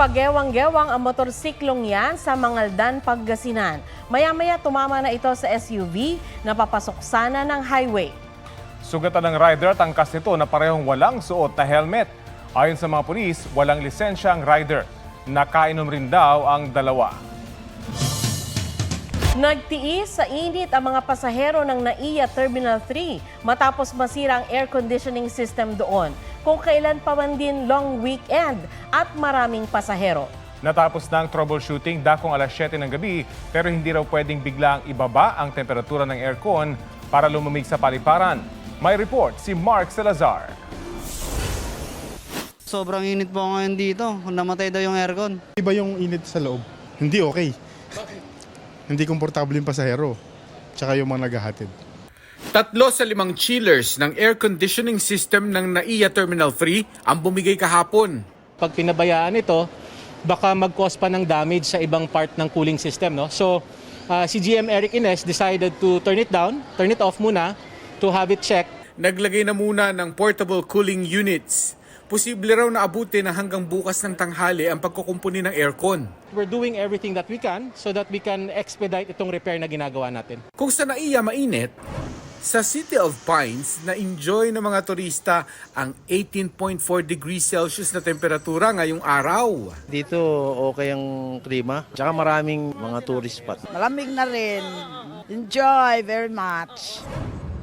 Nagpagewang-gewang ang motorsiklong yan sa Mangaldan, Pagasinan. Maya-maya tumama na ito sa SUV na papasok sana ng highway. Sugatan ng rider at angkas nito na parehong walang suot na helmet. Ayon sa mga pulis, walang lisensya ang rider. Nakainom rin daw ang dalawa. Nagtiis sa init ang mga pasahero ng NAIA Terminal 3 matapos masira ang air conditioning system doon. Kung kailan pa man din long weekend at maraming pasahero. Natapos na ang troubleshooting dakong alas 7 ng gabi pero hindi raw pwedeng biglang ibaba ang temperatura ng aircon para lumamig sa paliparan. May report si Mark Salazar. Sobrang init po ngayon dito. Namatay daw yung aircon. Iba yung init sa loob. Hindi okay. Hindi komportable yung pasahero. Tsaka yung mga naghahatid. Tatlo sa limang chillers ng air conditioning system ng NAIA Terminal 3 ang bumigay kahapon. pag pinabayaan ito, baka mag-cause pa ng damage sa ibang part ng cooling system. No? So, uh, si GM Eric Ines decided to turn it down, turn it off muna, to have it checked. Naglagay na muna ng portable cooling units. Posible raw na abutin na hanggang bukas ng tanghali ang pagkukumpuni ng aircon. We're doing everything that we can so that we can expedite itong repair na ginagawa natin. Kung sa NAIA mainit, sa City of Pines na enjoy ng mga turista ang 18.4 degrees Celsius na temperatura ngayong araw. Dito okay ang klima. Tsaka maraming mga tourist spot. Malamig na rin. Enjoy very much.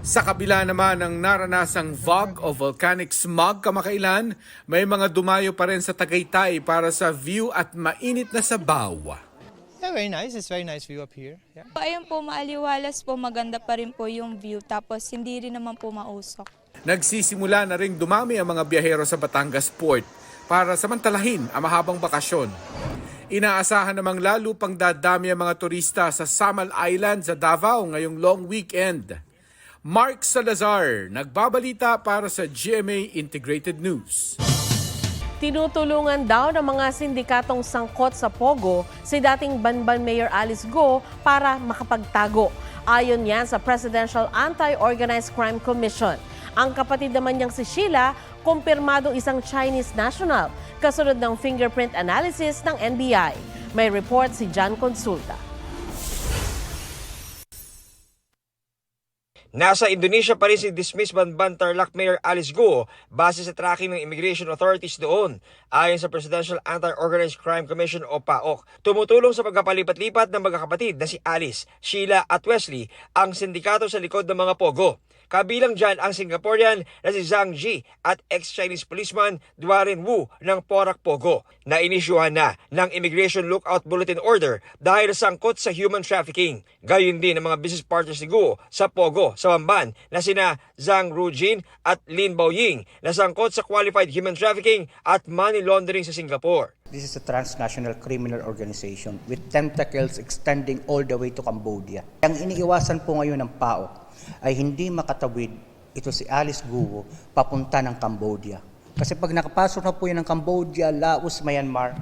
Sa kabila naman ng naranasang fog o volcanic smog kamakailan, may mga dumayo pa rin sa Tagaytay para sa view at mainit na sabaw. Yeah, very nice. It's very nice view up here. Yeah. Ayun po, maaliwalas po, maganda pa rin po yung view. Tapos hindi rin naman po mausok. Nagsisimula na ring dumami ang mga biyahero sa Batangas Port para samantalahin ang mahabang bakasyon. Inaasahan namang lalo pang dadami ang mga turista sa Samal Island sa Davao ngayong long weekend. Mark Salazar, nagbabalita para sa GMA Integrated News. Tinutulungan daw ng mga sindikatong sangkot sa Pogo si dating Banban Mayor Alice Go para makapagtago. Ayon yan sa Presidential Anti-Organized Crime Commission. Ang kapatid naman niyang si Sheila, kumpirmadong isang Chinese national, kasunod ng fingerprint analysis ng NBI. May report si John Consulta. Nasa Indonesia pa rin si dismissed Banban Tarlac Mayor Alice Guo base sa tracking ng immigration authorities doon. Ayon sa Presidential Anti-Organized Crime Commission o PAOK, tumutulong sa pagkapalipat-lipat ng magkakapatid na si Alice, Sheila at Wesley ang sindikato sa likod ng mga pogo. Kabilang dyan ang Singaporean na si Zhang Ji at ex-Chinese policeman Duarin Wu ng Porac Pogo na inisyuhan na ng Immigration Lookout Bulletin Order dahil sangkot sa human trafficking. Gayun din ang mga business partners ni Guo sa Pogo sa Bamban na sina Zhang Rujin at Lin Baoying na sangkot sa qualified human trafficking at money laundering sa Singapore. This is a transnational criminal organization with tentacles extending all the way to Cambodia. Ang iniiwasan po ngayon ng PAO ay hindi makatawid ito si Alice Guo papunta ng Cambodia. Kasi pag nakapasok na po yan ng Cambodia, Laos, Myanmar,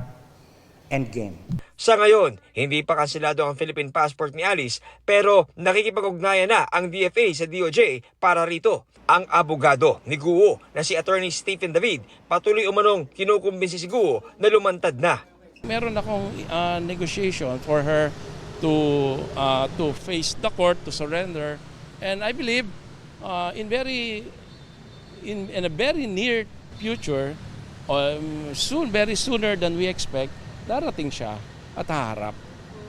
endgame. Sa ngayon, hindi pa kansilado ang Philippine passport ni Alice pero nakikipag-ugnayan na ang DFA sa DOJ para rito. Ang abogado ni Guo na si Attorney Stephen David patuloy umanong kinukumbinsi si Guo na lumantad na. Meron akong uh, negotiation for her to uh, to face the court, to surrender. And I believe uh, in very in, in a very near future, um, soon, very sooner than we expect, darating siya at haharap.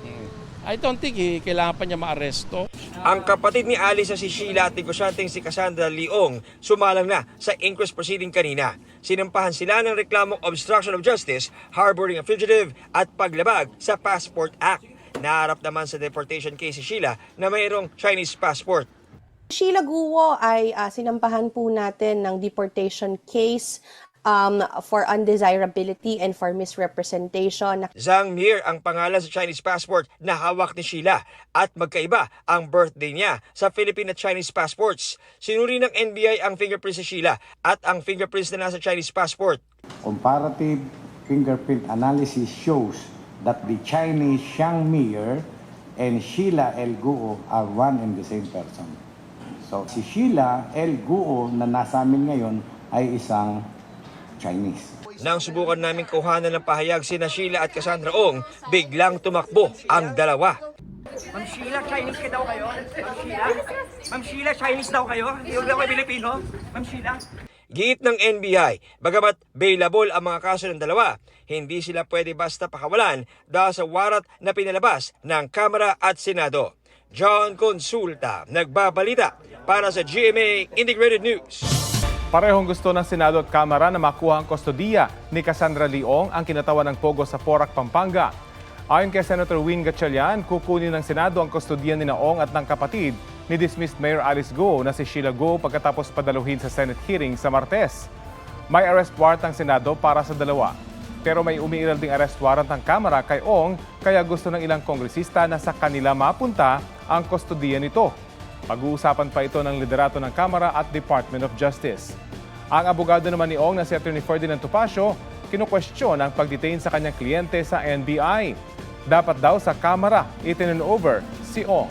Mm. I don't think eh, kailangan pa niya maaresto. Ang kapatid ni Alice na si Sheila at negosyanteng si Cassandra Leong sumalang na sa inquest proceeding kanina. Sinampahan sila ng reklamong obstruction of justice, harboring a fugitive at paglabag sa Passport Act. Naharap naman sa deportation case si Sheila na mayroong Chinese passport. Sheila Guo ay ah, sinampahan po natin ng deportation case um, for undesirability and for misrepresentation. Zhang Mir ang pangalan sa Chinese passport na hawak ni Sheila at magkaiba ang birthday niya sa Philippine at Chinese passports. Sinuri ng NBI ang fingerprints sa Sheila at ang fingerprints na nasa Chinese passport. Comparative fingerprint analysis shows that the Chinese Xiang Mir and Sheila El Guo are one and the same person. So si Sheila El Guo na nasa amin ngayon ay isang Chinese. Nang subukan namin kuhanan ng pahayag sina Sheila at Cassandra Ong, biglang tumakbo ang dalawa. Ma'am Sheila, Chinese ka daw kayo? Ma'am Sheila? Ma'am Sheila, Chinese daw kayo? Hindi daw kayo Pilipino? Ma'am Sheila? Giit ng NBI, bagamat bailable ang mga kaso ng dalawa, hindi sila pwede basta pakawalan dahil sa warat na pinalabas ng Kamara at Senado. John Consulta, nagbabalita para sa GMA Integrated News. Parehong gusto ng Senado at Kamara na makuha ang kustodiya ni Cassandra Leong ang kinatawan ng Pogo sa Porac, Pampanga. Ayon kay Senator Win Gatchalian, kukunin ng Senado ang kustodiya ni Naong at ng kapatid ni dismissed Mayor Alice Go na si Sheila Go pagkatapos padaluhin sa Senate hearing sa Martes. May arrest warrant ang Senado para sa dalawa. Pero may umiiral ding arrest warrant ng Kamara kay Ong kaya gusto ng ilang kongresista na sa kanila mapunta ang kustodiya nito. Pag-uusapan pa ito ng liderato ng Kamara at Department of Justice. Ang abogado naman ni Ong na si Atty. Ferdinand Topacio, kinukwestiyon ang pagdetain sa kanyang kliyente sa NBI. Dapat daw sa Kamara itinin over si Ong.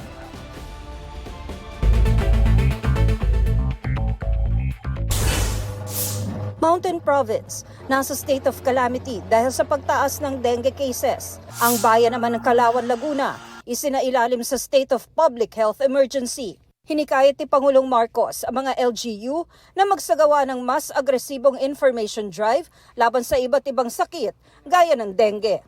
Mountain Province, nasa state of calamity dahil sa pagtaas ng dengue cases. Ang bayan naman ng Kalawan, Laguna, isinailalim sa state of public health emergency. Hinikayat ni Pangulong Marcos ang mga LGU na magsagawa ng mas agresibong information drive laban sa iba't ibang sakit gaya ng dengue.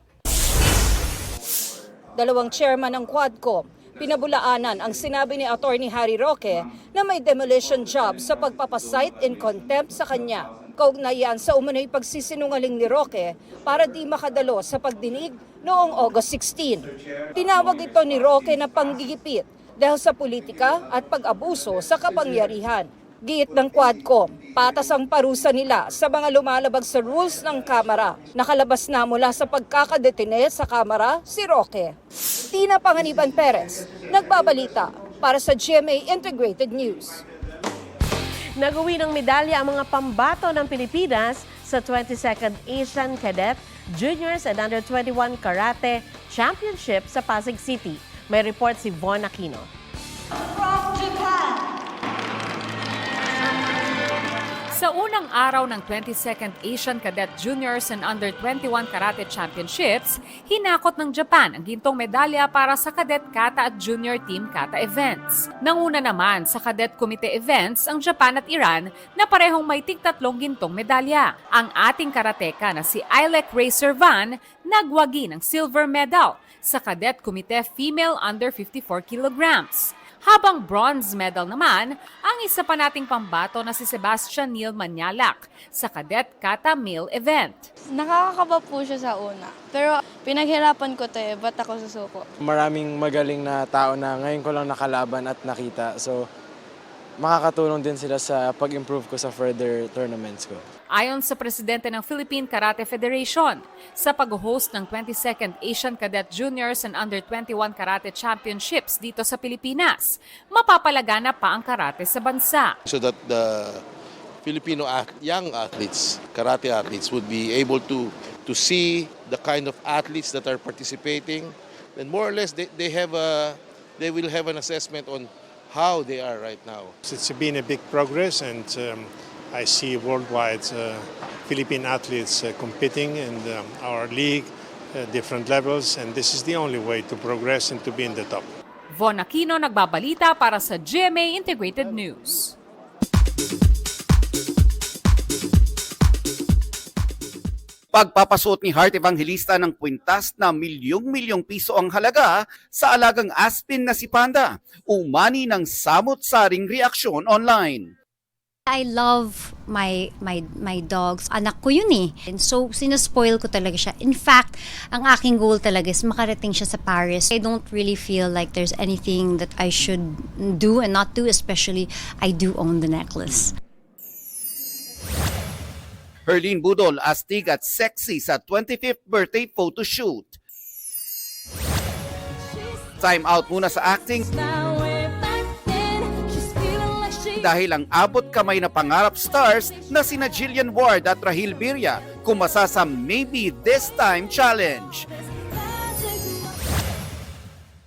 Dalawang chairman ng Quadcom, pinabulaanan ang sinabi ni Attorney Harry Roque na may demolition job sa pagpapasight in contempt sa kanya. Kaugnayan sa umano'y pagsisinungaling ni Roque para di makadalo sa pagdinig noong August 16. Tinawag ito ni Roque na panggigipit dahil sa politika at pag-abuso sa kapangyarihan. Giit ng Quadcom, patas ang parusa nila sa mga lumalabag sa rules ng Kamara. Nakalabas na mula sa pagkakadetine sa Kamara si Roque. Tina Panganiban Perez, nagbabalita para sa GMA Integrated News. Nagawi ng medalya ang mga pambato ng Pilipinas sa 22nd Asian Cadet Juniors and Under 21 Karate Championship sa Pasig City. May report si Von Aquino. Sa unang araw ng 22nd Asian Cadet Juniors and Under 21 Karate Championships, hinakot ng Japan ang gintong medalya para sa Cadet Kata at Junior Team Kata events. Nanguna naman sa Cadet Committee events ang Japan at Iran na parehong may tigtatlong gintong medalya. Ang ating karateka na si Ailek Ray Servan nagwagi ng silver medal sa Cadet Committee Female Under 54 kilograms. Habang bronze medal naman ang isa pa nating pambato na si Sebastian Neil Manyalak sa Cadet Kata Male event. Nakakakaba po siya sa una. Pero pinaghirapan ko to eh, ba't ako susuko? Maraming magaling na tao na ngayon ko lang nakalaban at nakita. So, makakatulong din sila sa pag-improve ko sa further tournaments ko. Ayon sa presidente ng Philippine Karate Federation, sa pag-host ng 22nd Asian Cadet Juniors and Under 21 Karate Championships dito sa Pilipinas, mapapalagana pa ang karate sa bansa. so that the Filipino young athletes, karate athletes, would be able to to see the kind of athletes that are participating, and more or less they, they have a they will have an assessment on how they are right now. It's been a big progress, and um, I see worldwide uh, Philippine athletes uh, competing in um, our league, uh, different levels, and this is the only way to progress and to be in the top. Von Aquino nagbabalita para sa GMA Integrated News. Pagpapasuot ni Heart Evangelista ng kwintas na milyong-milyong piso ang halaga sa alagang aspin na si Panda, umani ng samot-saring reaksyon online. I love my my my dogs. Anak ko yun eh. And so, sinaspoil ko talaga siya. In fact, ang aking goal talaga is makarating siya sa Paris. I don't really feel like there's anything that I should do and not do, especially I do own the necklace. Herlene Budol astig at sexy sa 25th birthday photo shoot. Time out muna sa acting dahil ang abot kamay na pangarap stars na sina Jillian Ward at Rahil Birya kumasa sa Maybe This Time Challenge.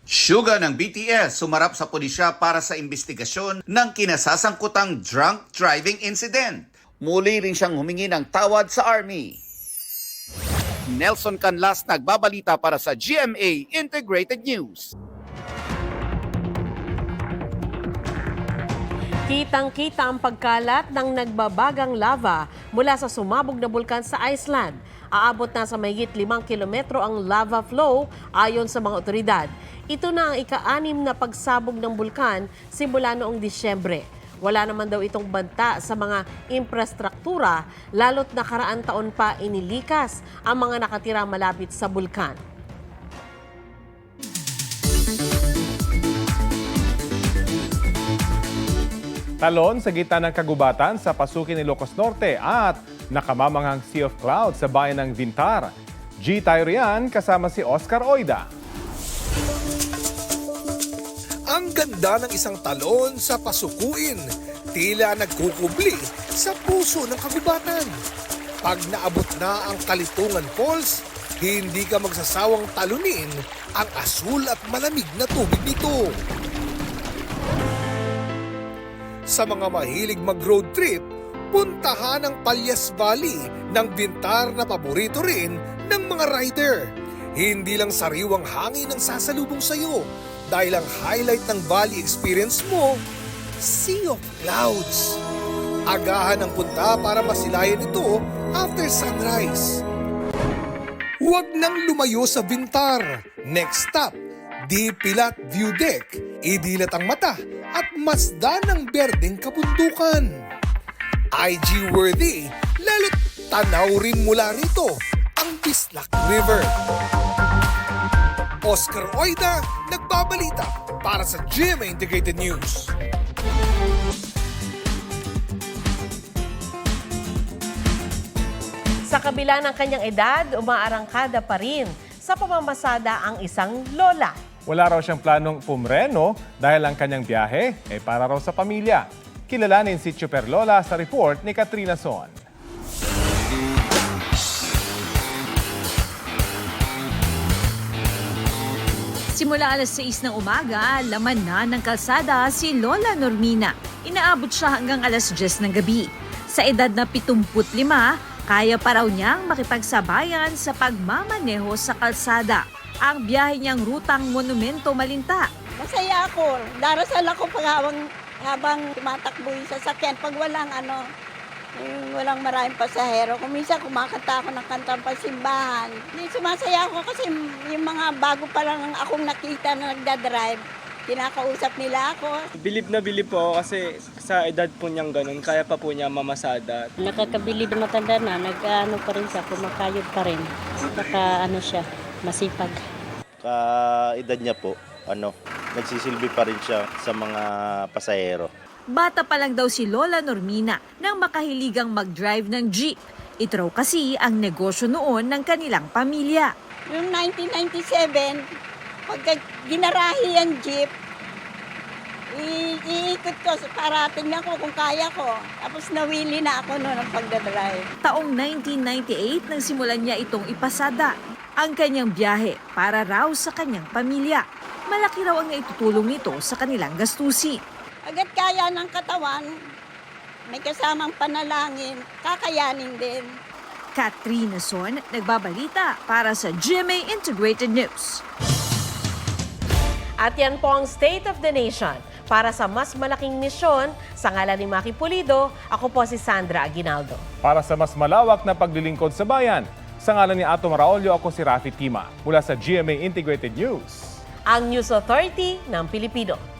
Suga ng BTS sumarap sa pulisya para sa investigasyon ng kinasasangkutang drunk driving incident. Muli rin siyang humingi ng tawad sa army. Nelson Canlas nagbabalita para sa GMA Integrated News. Kitang-kita ang pagkalat ng nagbabagang lava mula sa sumabog na bulkan sa Iceland. Aabot na sa mahigit limang kilometro ang lava flow ayon sa mga otoridad. Ito na ang ika-anim na pagsabog ng bulkan simula noong Disyembre. Wala naman daw itong banta sa mga infrastruktura, lalo't nakaraan taon pa inilikas ang mga nakatira malapit sa bulkan. Talon sa gitna ng kagubatan sa pasukin ni Ilocos Norte at nakamamanghang Sea of Clouds sa bayan ng Vintar. G. Tayo riyan kasama si Oscar Oida. Ang ganda ng isang talon sa pasukuin, tila nagkukubli sa puso ng kagubatan. Pag naabot na ang Kalitungan Falls, hindi ka magsasawang talunin ang asul at malamig na tubig nito. Sa mga mahilig mag-road trip, puntahan ang Palyas Valley ng bintar na paborito rin ng mga rider. Hindi lang sariwang hangin ang sasalubong sa'yo dahil ang highlight ng valley experience mo, Sea of Clouds. Agahan ang punta para masilayan ito after sunrise. Huwag nang lumayo sa Vintar. Next stop, Di Pilat View Deck. Idilat ang mata at masdan ng berdeng kabundukan. IG worthy, lalo't tanaw rin mula rito ang Bislak River. Oscar Oida, nagbabalita para sa GMA Integrated News. Sa kabila ng kanyang edad, umaarangkada pa rin sa pamamasada ang isang lola. Wala raw siyang planong pumreno dahil ang kanyang biyahe ay para raw sa pamilya. Kilalanin si Chuper Lola sa report ni Katrina Son. Simula alas 6 ng umaga, laman na ng kalsada si Lola Normina. Inaabot siya hanggang alas 10 ng gabi. Sa edad na 75, kaya pa raw niyang makipagsabayan sa pagmamaneho sa kalsada. Ang biyahe niyang rutang Monumento Malinta. Masaya ako. Darasal ako pag habang, habang tumatakbo yung sasakyan. Pag walang ano, yung walang maraming pasahero. Kung minsan kumakanta ako ng kantang pasimbahan. Di sumasaya ako kasi yung mga bago pa lang akong nakita na nagdadrive, kinakausap nila ako. Bilib na bilib po ako kasi sa edad po niyang ganun, kaya pa po niya mamasada. Nakakabilib na matanda na, nag-ano pa rin siya, kumakayod pa rin. Naka ano siya, masipag. Ka edad niya po, ano, nagsisilbi pa rin siya sa mga pasahero. Bata pa lang daw si Lola Normina nang makahiligang mag-drive ng jeep. Ito raw kasi ang negosyo noon ng kanilang pamilya. Yung 1997, pagka ginarahi ang jeep, i- iikot ko para tingnan ko kung kaya ko. Tapos nawili na ako noon ng pagdadrive. Taong 1998 nang simulan niya itong ipasada ang kanyang biyahe para raw sa kanyang pamilya. Malaki raw ang naitutulong nito sa kanilang gastusin. Agad kaya ng katawan, may kasamang panalangin, kakayanin din. Katrina Son, nagbabalita para sa GMA Integrated News. At yan po ang State of the Nation. Para sa mas malaking misyon, sa ngalan ni Maki Pulido, ako po si Sandra Aguinaldo. Para sa mas malawak na paglilingkod sa bayan, sa ngalan ni Ato Maraolio, ako si Rafi Tima mula sa GMA Integrated News. Ang News Authority ng Pilipino.